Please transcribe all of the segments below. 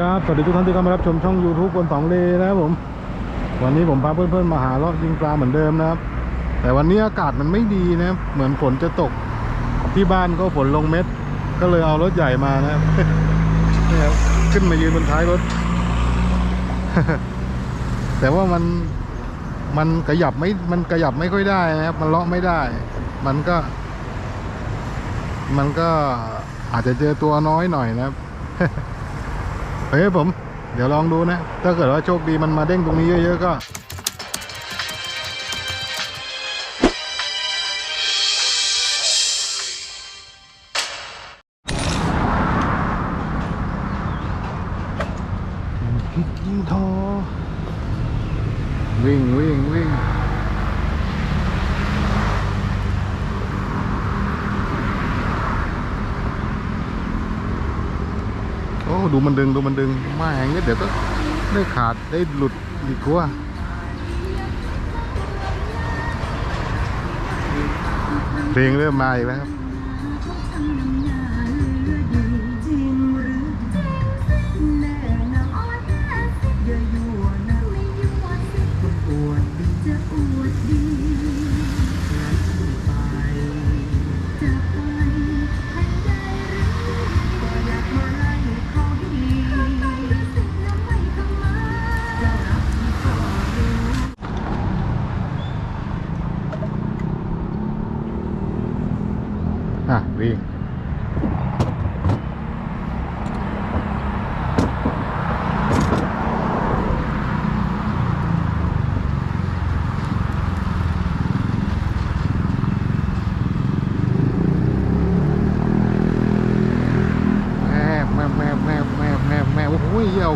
ครับ สวัสดีทุกท่านที่เข้ามารับชมช่อง YouTube คนสองเลนะครับผม วันนี้ผมพาเพื่อนๆมาหาเลาะยิงปลาเหมือนเดิมนะครับ แต่วันนี้อากาศมันไม่ดีนะครับ เหมือนฝนจะตก ที่บ้านก็ฝนลงเม็ด ก็เลยเอารถใหญ่มานะครับนี่ครับขึ้นมายืนบนท้ายรถ แต่ว่ามันมันขยับไม่ มันขยับไม่ค่อยได้นะครับ มันเลาะไม่ได้ มันก็ มันก็อาจจะเจอตัวน้อยหน่อยนะครับ เฮ้ยผม เดี๋ยวลองดูนะ ถ้าเกิดว่าโชคดีมันมาเด้งตรงนี้เยอะๆก็คิดยิ่งทอวิ่งวิ่งวิ่ง ดูมันดึงดูมันดึงมาแหงนี้เดี๋ยวก็ได้ขาดได้หลุดดีกว่าเพลงเริ่มมาอีกแล้วครับ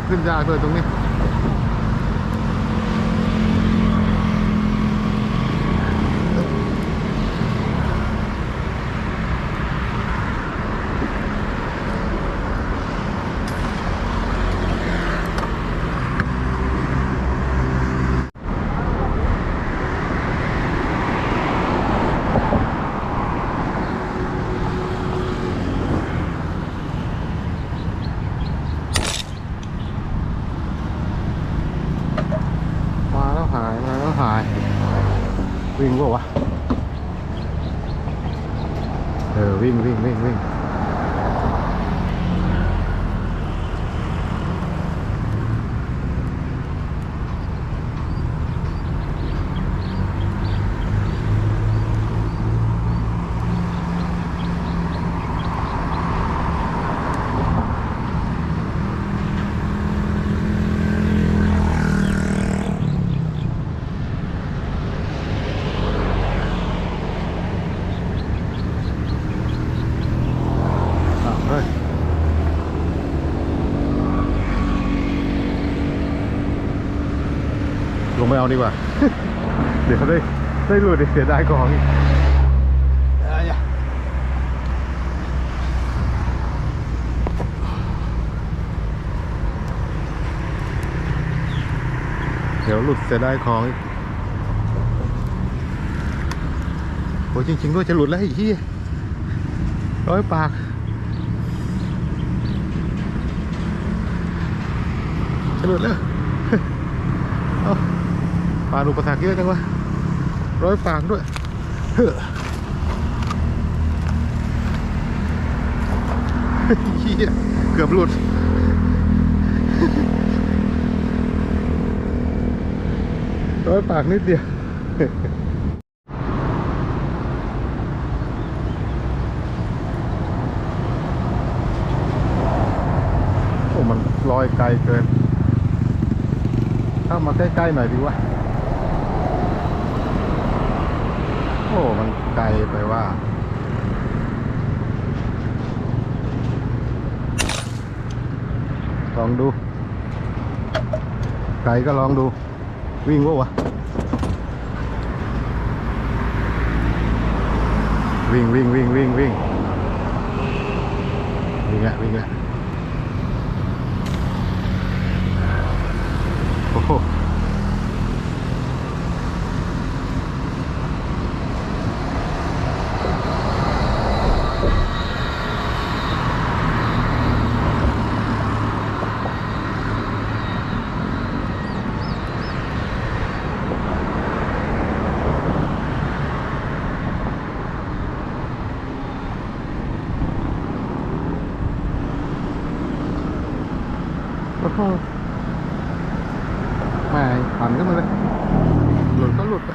ขึ้นยากเลยตรงนี้ มาแล้วหายมาแล้วหาย วิ่งก็วะ เออ วิ่งวิ่งวิ่งวิ่งอะเฮ้ยลงไปเอา ดีกว่า เดี๋ยวเขาได้ได้หลุดเสียดายของอีกอะอย่าเดี๋ยวหลุดเสียดายของอีกโอ้ยจริง ๆ ด้วยจะหลุดแล้วไอ้เหี้ยร้อยปากจะหลุดแล้วเอา ปลาดูประสาทเยอะจังวะร้อยปากด้วยเฮ้อเหี้ยเกือบหลุดร้อยปากนิดเดียวโอ้มันลอยไกลเกินเข้ามาใกล้ ๆ หน่อยดีวะ โอ้มันไกลไปว่า ลองดู ไกลก็ลองดู วิ่งวะวะ วิ่งวิ่งวิ่งวิ่งวิ่งวิ่งอะวิ่งอะโอ้โห โอ้โหไม่ปั่นขึ้นมาเลย หลุดก็หลุดไป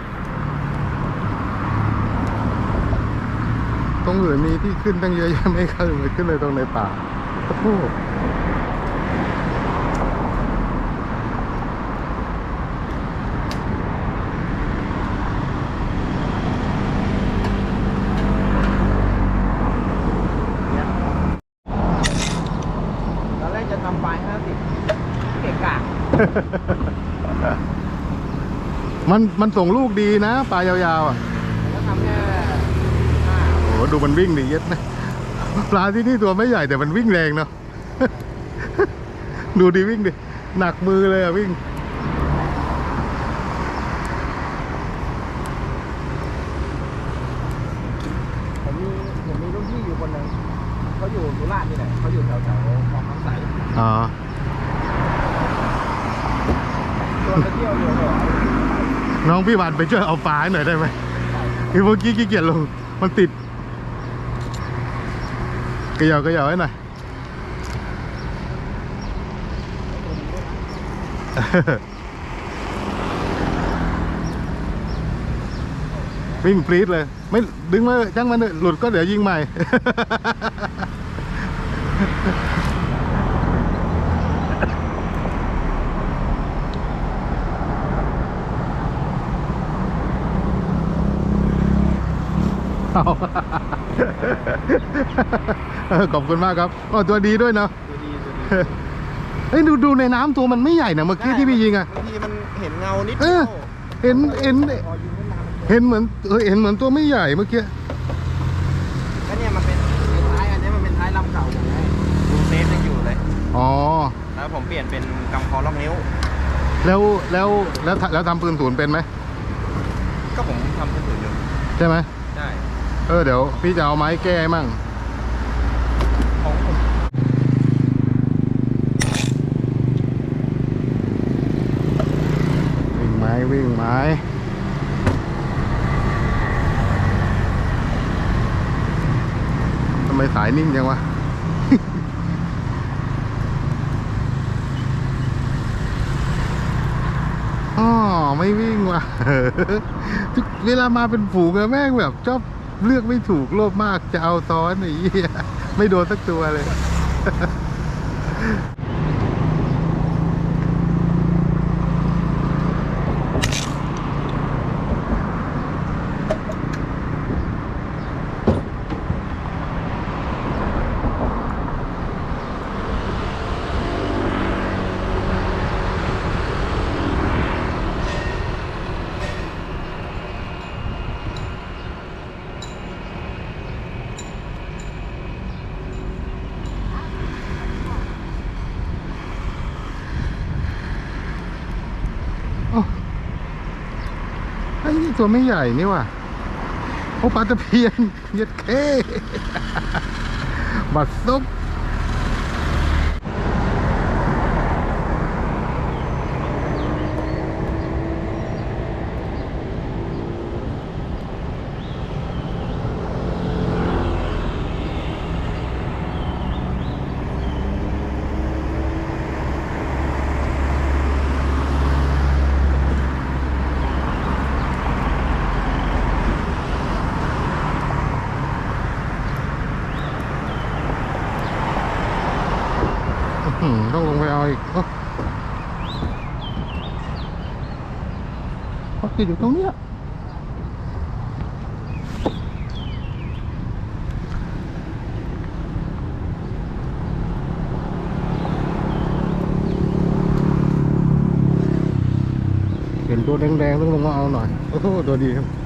ต รงอื่นมีที่ขึ้นตั้งเยอะแยะไม่ขึ้นเลยขึ้นเลยตรงในป่าโอ้โหตอนแรกจะทำปลายห้าสิบเกะกะมันมันส่งลูกดีนะปลายาวๆอะ ผมก็ทำแค่ห้า โอ้โห ดูมันวิ่งดิเย็ดนะปลาที่นี่ตัวไม่ใหญ่แต่มันวิ่งแรงเนาะดูดิวิ่งดิหนักมือเลยอะวิ่งผมมีผมมีรุ่นพี่อยู่คนหนึ่งเขาอยู่สุราษฎร์นี่แหละเขาอยู่แถวแถวๆคลองน้ำใสอ๋อชวนไปเที่ยวอยู่เลยน้องพี่วันไปช่วยเอาปลาให้หน่อยได้ไหมคือเมื่อกี้ขี้เกียจลงมันติด กระเหยาะกระเหยาะให้หน่อยวิ่งฟรีดเลย ไม่ดึงมาจังมันหลุดก็เดี๋ยวยิงใหม่ เอา เออขอบคุณมากครับโอ้ตัวดีด้วยเนาะดูดีดูดีเฮ้ยดูดูในน้ำตัวมันไม่ใหญ่นะเมื่อกี้ที่พี่ยิงอะบางทีมันเห็นเงานิดเอเดีอยวเห็นเห็นพอยิงขึ้นมามันเห็นเหมือนเออเห็นเหมือนตัวไม่ใหญ่เมื่อกี้ก็เนี่ยมันเป็นท้ายอันเนี้ยมันเป็นท้ายลำเก่าผมไงดูเซฟยังอยู่เลย อ๋อแล้วผมเปลี่ยนเป็นกำคอล็อกนิ้ว แล้วแล้วแล้วแล้วทำปืนศูนย์เป็นไหมก็ผมทำเป็นศูนย์อยู่ใช่ไหมใช่เออเดี๋ยวพี่จะเอาไม้แก้มั่งวิ่งไม้วิ่งไม้ทำไมสายนิ่งจังวะอ๋อไม่วิ่งว่ะเวลามาเป็นฝูงอะแม่งแบบชอบ เลือกไม่ถูกโลภมากจะเอาซ้อนไอ้เหี้ยไม่โดนสักตัวเลย ตัวไม่ใหญ่นี่ว่ะโอ้ปลาตะเพียนเย็ดเคบัดซุป อื้อหือต้องลงไปเอาอีกโอ้เขาติดอยู่ตรงเนี้ยเห็นตัวแดงๆต้องลงมาเอาหน่อย โอ้โห ตัวดีครับ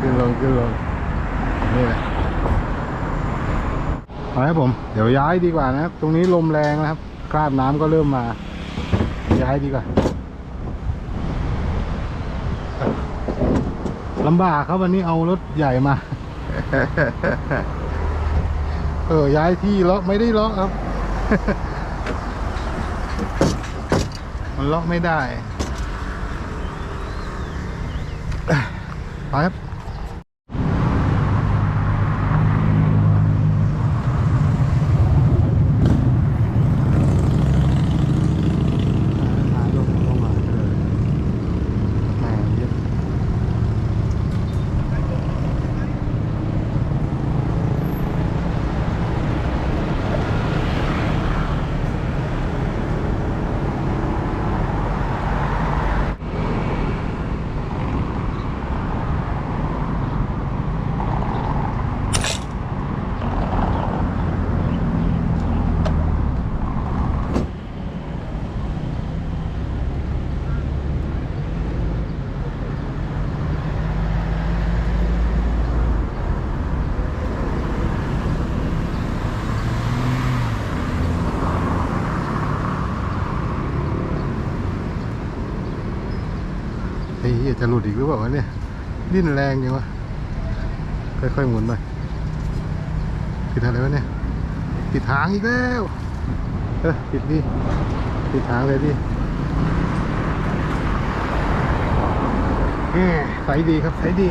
ขึ้นลงขึ้นลงนี่แหละเอาครับผม เดี๋ยวย้ายดีกว่านะครับ ตรงนี้ลมแรงนะครับคราบน้ำก็เริ่มมา ย้ายดีกว่าลำบากครับวันนี้เอารถใหญ่มา เออ ย้ายที่เลาะไม่ได้เลาะครับ มันเลาะไม่ได้ ไปครับ ลงลงมาเออแหมเยอะเฮ้ ยจะหลุดอีกหรือเปล่าวะเนี่ยดิ้นแรงจังวะค่อยๆหมุนหน่อยติดอะไรวะเนี่ยติดหางอีกแล้วเออติดดิติดหางเลยดิแหมใสดีครับใสดี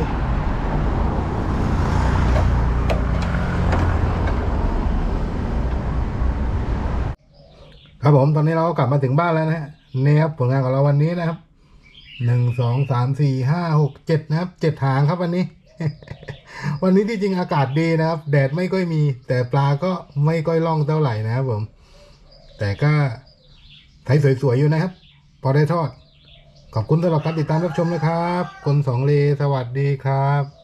ครับผมตอนนี้เราก็กลับมาถึงบ้านแล้วนะฮะนี่ครับผลงานของเราวันนี้นะครับ หนึ่งสองสามสี่ห้าหกเจ็ดนะครับเจ็ดหางครับวันนี้ วันนี้ที่จริงอากาศดีนะครับ แดดไม่ค่อยมี แต่ปลาก็ไม่ค่อยล่องเท่าไหร่นะครับผม แต่ก็ไสสวยๆอยู่นะครับ พอได้ทอด ขอบคุณสำหรับการติดตามรับชมนะครับคนสองเลสวัสดีครับ